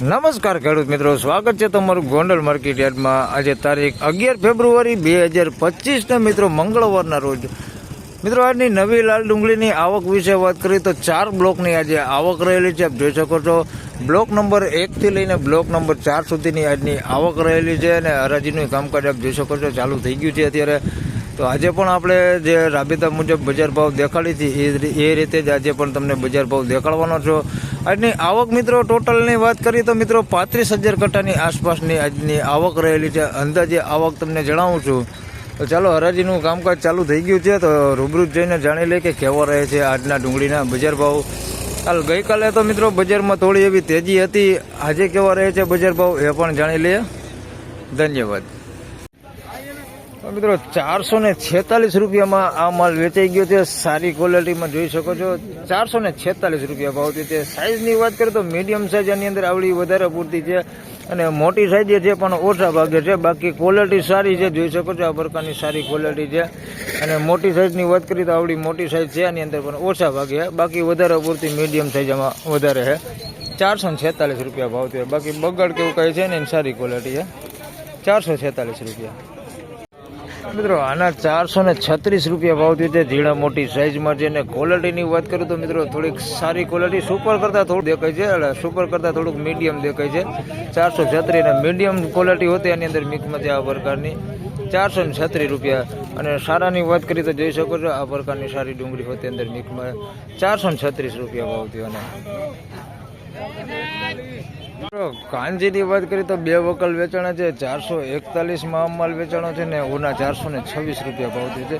નમસ્કાર ખેડૂત મિત્રો, સ્વાગત છે તમારું ગોંડલ માર્કેટ યાર્ડમાં. આજે તારીખ અગિયાર ફેબ્રુઆરી બે હજાર પચીસના મિત્રો મંગળવારના રોજ. મિત્રો, આજની નવી લાલ ડુંગળીની આવક વિશે વાત કરીએ તો ચાર બ્લોકની આજે આવક રહેલી છે. આપ જોઈ શકો છો, બ્લોક નંબર એકથી લઈને બ્લોક નંબર ચાર સુધીની આજની આવક રહેલી છે અને હરાજીનું કામકાજ આપ જોઈ શકો છો, ચાલુ થઈ ગયું છે અત્યારે. તો આજે પણ આપણે જે રાબેતા મુજબ બજાર ભાવ દેખાડી હતી, એ રીતે જ આજે પણ તમને બજાર ભાવ દેખાડવાનો છો. આજની આવક મિત્રો, ટોટલની વાત કરીએ તો મિત્રો પાંત્રીસ હજાર કટ્ટાની આસપાસની આજની આવક રહેલી છે. અંદાજે આવક તમને જણાવું છું. તો ચાલો, હરાજીનું કામકાજ ચાલુ થઈ ગયું છે, તો રૂબરૂ જઈને જાણી લઈએ કે કેવો રહે છે આજના ડુંગળીના બજાર ભાવ. ચાલ ગઈકાલે તો મિત્રો બજારમાં થોડી એવી તેજી હતી. આજે કેવા રહે છે બજાર ભાવ, એ પણ જાણી લઈએ. ધન્યવાદ. મિત્રો ચારસો ને છેતાલીસ રૂપિયામાં આ માલ વેચાઈ ગયો છે. સારી ક્વોલિટીમાં જોઈ શકો છો. ચારસો ને છેતાલીસ રૂપિયા ભાવથી છે. સાઇઝની વાત કરીએ તો મીડિયમ સાઇઝ આની અંદર આવડી વધારે પૂરતી છે અને મોટી સાઇઝ છે પણ ઓછા ભાગે છે. બાકી ક્વોલિટી સારી છે. જોઈ શકો છો આ પ્રકારની સારી ક્વોલિટી છે. અને મોટી સાઇઝની વાત કરીએ તો આવડી મોટી સાઇઝ છે આની અંદર પણ ઓછા ભાગે. બાકી વધારે પૂરતી મીડિયમ સાઇઝ આમાં વધારે છે. ચારસો ને છેતાલીસ રૂપિયા ભાવ છે. બાકી બગડ કેવું કહે છે ને એની સારી ક્વોલિટી છે. ચારસો છેતાલીસ રૂપિયા. મિત્રો, આના ચારસો ને છત્રીસ રૂપિયા ભાવ થયો છે. ઝીણા મોટી સાઇઝમાં છે અને ક્વોલિટીની વાત કરું તો મિત્રો, થોડીક સારી ક્વોલિટી સુપર કરતાં થોડું દેખાય છે. એટલે સુપર કરતાં થોડુંક મીડિયમ દેખાય છે. ચારસો છત્રીસ અને મીડિયમ ક્વોલિટી હોતી એની અંદર મિક્સમાં છે આ પ્રકારની. ચારસો ને છત્રીસ રૂપિયા. અને સારાની વાત કરી તો જોઈ શકો છો, આ પ્રકારની સારી ડુંગળી હોતી અંદર મિક્સમાં ચારસો ને છત્રીસ રૂપિયા ભાવ થયો કાંજીની વાત કરીએ તો બે વકલ વેચાણા છે, ચારસો એકતાલીસમાં માલ વેચાણો છે ને ઓના ચારસો ને છવ્વીસ રૂપિયા ભાવ છે.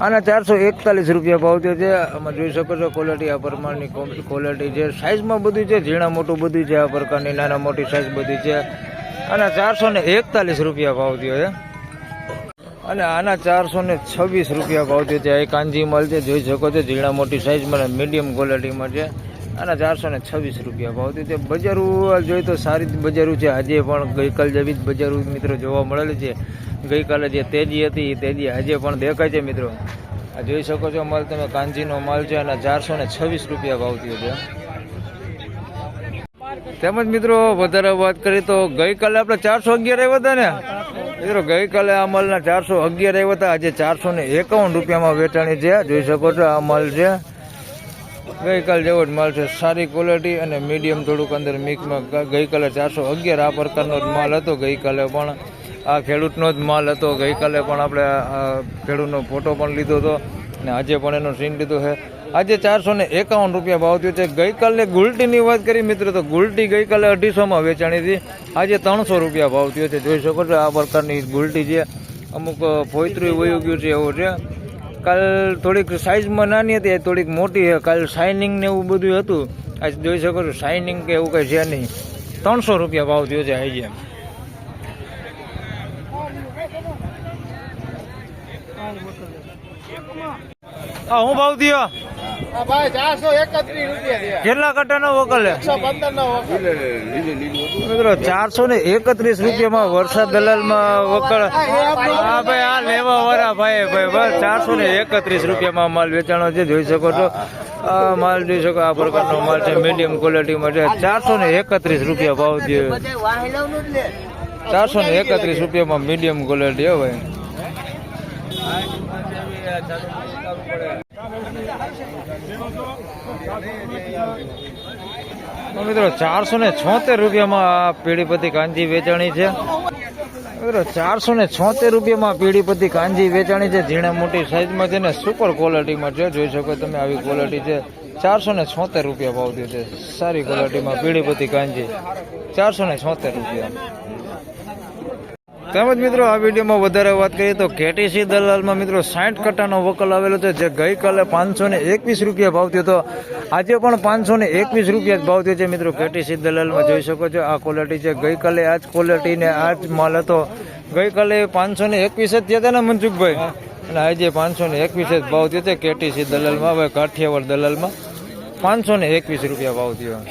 આના ચારસો એકતાલીસ રૂપિયા ભાવ છે. આમાં જોઈ શકો છો ક્વોલિટી આ પ્રમાણની ક્વોલિટી છે. સાઇઝમાં બધું છે, ઝીણા મોટું બધું છે આ પ્રકારની, નાના મોટી સાઇઝ બધી છે. આના ચારસો ને એકતાલીસ રૂપિયા ભાવ થયો છે. અને આના ચારસો ને છવ્વીસ રૂપિયા ભાવ થયો છે. એ કાંજી માલ છે, જોઈ શકો છો, ઝીણા મોટી સાઇઝમાં અને મીડિયમ ક્વોલિટીમાં છે. આના ચારસો ને છવ્વીસ રૂપિયા ભાવ. તે બજારું જોઈએ તો સારી બજારું છે. આજે પણ ગઈકાલ જેવી જ બજારું મિત્રો જોવા મળેલી છે. ગઈકાલે જે તેજી હતી, એ તેજી આજે પણ દેખાય છે મિત્રો. આ જોઈ શકો છો માલ તમે, કાંજીનો માલ છે અને ચારસો ને છવ્વીસ રૂપિયા ભાવ થયો છે. તેમજ મિત્રો, વધારે વાત કરીએ તો ગઈકાલે આપણે ચારસો અગિયાર આવ્યા હતા ને? મિત્રો, ગઈકાલે આ માલના ચારસો અગિયાર આવ્યા હતા. આજે ચારસો ને એકાવન રૂપિયામાં વેચાણી છે. જોઈ શકો છો આ માલ છે. ગઈકાલ જેવો જ માલ છે. સારી ક્વોલિટી અને મીડિયમ થોડુંક અંદર મિક્સમાં ગઈકાલે ચારસો અગિયાર આ પ્રકારનો જ માલ હતો. ગઈકાલે પણ આ ખેડૂતનો જ માલ હતો. ગઈકાલે પણ આપણે ખેડૂતનો ફોટો પણ લીધો હતો અને આજે પણ એનો સીન લીધો છે. આજે ચારસો ને એકાવન રૂપિયા ભાવ થયો છે. ગઈકાલે ગુલટીની વાત કરી મિત્રો, તો ગુલટી ગઈકાલે અઢીસોમાં વેચાણી હતી. આજે ત્રણસો રૂપિયા ભાવ થયો છે. જોઈ શકો છો આ પ્રકારની ગુલટી છે. અમુક ફોયત્રું વયું ગયું છે એવું છે. કાલ થોડીક સાઇઝમાં નાની હતી થોડીક મોટી છે. કાલ શાઇનિંગ ને એવું બધું હતું. આજ જોઈ શકો છો શાઇનિંગ કે એવું કંઈ છે નહીં. ત્રણસો રૂપિયા ભાવ થયો છે આજે હા, હું ભાવ થયો? ભાઈ ચારસો એકત્રીસ રૂપિયા કેટલા કટ્ટાનો વકલ છે એકસો પંદર નો મિત્રો ચારસો ને એકત્રીસ રૂપિયામાં વરસાદ દલાલમાં વકલ હા ભાઈ. આ લેવા વાળા ભાઈ ભાઈ બસ ચારસો ને એકત્રીસ રૂપિયામાં માલ વેચાણો છે જોઈ શકો છો. આ માલ જોઈ શકો આ પ્રકારનો માલ છે મીડિયમ ક્વોલિટીમાં છે. ચારસો ને એકત્રીસ રૂપિયા ભાવ છે. ચારસો ને એકત્રીસ રૂપિયામાં મીડિયમ ક્વોલિટી હો ભાઈ. તો મિત્રો ચારસો ને છોતેર રૂપિયામાં પીડીપતિ કાંજી વેચાણી છે. મિત્રો ચારસો ને છોતેર રૂપિયામાં પીડીપતિ કાંજી વેચાણી છે. ઝીણા મોટી સાઈઝમાં છે ને સુપર ક્વોલિટીમાં છે. જોઈ શકો તમે આવી ક્વોલિટી છે. ચારસો ને છોતેર રૂપિયા ભાવ છે. સારી ક્વોલિટીમાં પીડીપતિ કાંજી. ચારસો ને છોતેર રૂપિયા. તેમજ મિત્રો આ વિડીયોમાં વધારે વાત કરીએ તો કેટીસી દલાલમાં મિત્રો સાઠ કટ્ટાનો વકલ આવેલો છે, જે ગઈકાલે પાંચસો ને એકવીસ રૂપિયા ભાવ થયો હતો. આજે પણ પાંચસો ને એકવીસ રૂપિયા જ ભાવ થયો છે મિત્રો કેટીસી દલાલમાં. જોઈ શકો છો આ ક્વોલિટી છે. ગઈકાલે આ જ ક્વોલિટી ને આ જ માલ હતો. ગઈકાલે પાંચસો ને એકવીસ જ થયા હતા ને મનસુખભાઈ? અને આજે પાંચસો ને એકવીસ જ ભાવ થયો છે કેટીસી દલાલમાં, હવે કાઠિયાવાડ દલાલમાં પાંચસો ને એકવીસ રૂપિયા ભાવ થયો.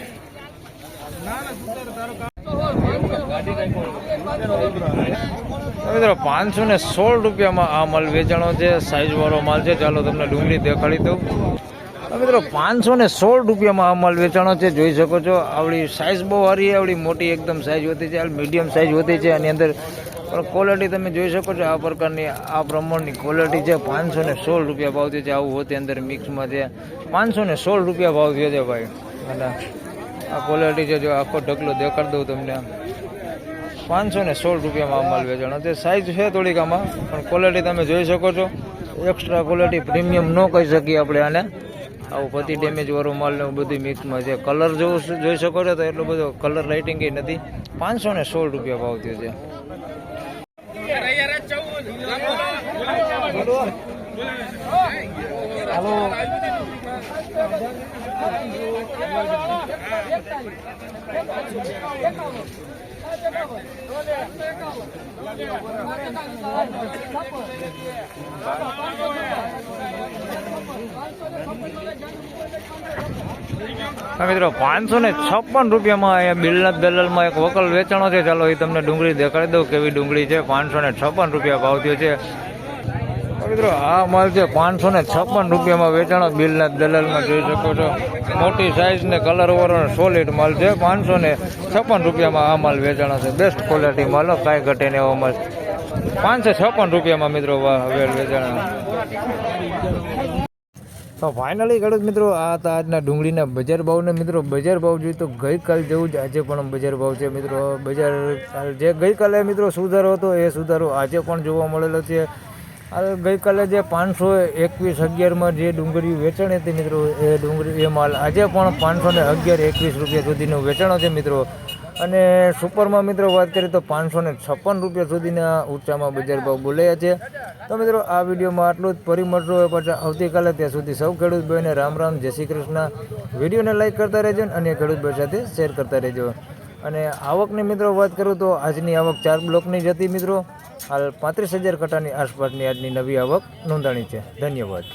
મિત્રો, પાંચસો ને સોળ રૂપિયામાં આ માલ વેચાણો છે. સાઈઝ વાળો માલ છે. ચાલો તમને ડુંગળી દેખાડી દઉં. મિત્રો, પાંચસો ને સોળ રૂપિયામાં આ માલ વેચાણો છે. જોઈ શકો છો, આવડી સાઇઝ બહુ સારી, આવડી મોટી, એકદમ સાઇઝ હોતી છે મીડિયમ સાઇઝ હોતી છે આની અંદર પણ ક્વોલિટી તમે જોઈ શકો છો, આ પ્રકારની, આ પ્રમાણની ક્વોલિટી છે. પાંચસો ને સોળ રૂપિયા ભાવ થયો છે. આવું હોતી અંદર મિક્સમાં છે. પાંચસો ને સોળ રૂપિયા ભાવ થયો છે ભાઈ. અને આ ક્વોલિટી છે, જો આખો ઢગલો દેખાડ દઉં તમને પાંચસો ને સોળ રૂપિયામાં માલ વેચાણ. છે સાઇઝ છે થોડીક આમાં, પણ ક્વોલિટી તમે જોઈ શકો છો. એક્સ્ટ્રા ક્વોલિટી પ્રીમિયમ ન કહી શકીએ આપણે આને. આવું પતિ ડેમેજ વાળો માલ ને બધું મિક્સમાં છે. કલર જો જોઈ શકો છો તો એટલો બધો કલર લાઇટિંગ નથી. પાંચસો ને સોળ રૂપિયા ભાવ થયો છે. હાલો મિત્રો પાંચસો ને છપ્પન રૂપિયામાં અહીંયા બિલના દલાલમાં એક વકલ વેચાણો છે. ચાલો, એ તમને ડુંગળી દેખાડી દઉં કેવી ડુંગળી છે. પાંચસો ને છપ્પન રૂપિયા ભાવ થયો છે. મિત્રો, આ માલ છે પાંચસો ને છપ્પન રૂપિયામાં વેચાણો બિલના દલાલમાં જોઈ શકો છો. મોટી સાઇઝ ને કલર વાળો સોલિડ માલ છે, પાંચસો ને છપ્પન રૂપિયામાં આ માલ વેચાણો છે. બેસ્ટ ક્વોલિટી માલ કાંઈ ઘટે ને એવો માલ. પાંચસો છપ્પન રૂપિયામાં મિત્રો વેચાણ. તો ફાઇનલી ખેડૂત મિત્રો, આ હતા આજના ડુંગળીના બજાર ભાવને મિત્રો, બજાર ભાવ જોઈએ તો ગઈકાલ જેવું જ આજે પણ બજાર ભાવ છે મિત્રો. બજાર જે ગઈકાલે મિત્રો સુધારો હતો, એ સુધારો આજે પણ જોવા મળેલો છે. હાલ ગઈકાલે જે પાંચસો એકવીસ અગિયારમાં જે ડુંગળી વેચાણ હતી મિત્રો, એ ડુંગળી, એ માલ આજે પણ પાંચસો ને અગિયાર એકવીસ રૂપિયા સુધીનું વેચાણો છે મિત્રો. અને સુપરમાં મિત્રો વાત કરીએ તો પાંચસો ને છપ્પન રૂપિયા સુધીના ઊંચામાં બજાર ભાવ બોલાયા છે. તો મિત્રો, આ વિડીયોમાં આટલું જ. ફરી હોય પાછા આવતીકાલે. ત્યાં સુધી સૌ ખેડૂત ભાઈને રામ રામ, જય શ્રી કૃષ્ણ. વિડીયોને લાઇક કરતા રહેજો અને અન્ય ખેડૂત ભાઈ સાથે શેર કરતા રહેજો. અને આવકની મિત્રો વાત કરું તો આજની આવક ચાર બ્લોકની જ હતી મિત્રો. હાલ પાંત્રીસ હજાર કટાની આસપાસની આજની નવી આવક નોંધાણી છે. ધન્યવાદ.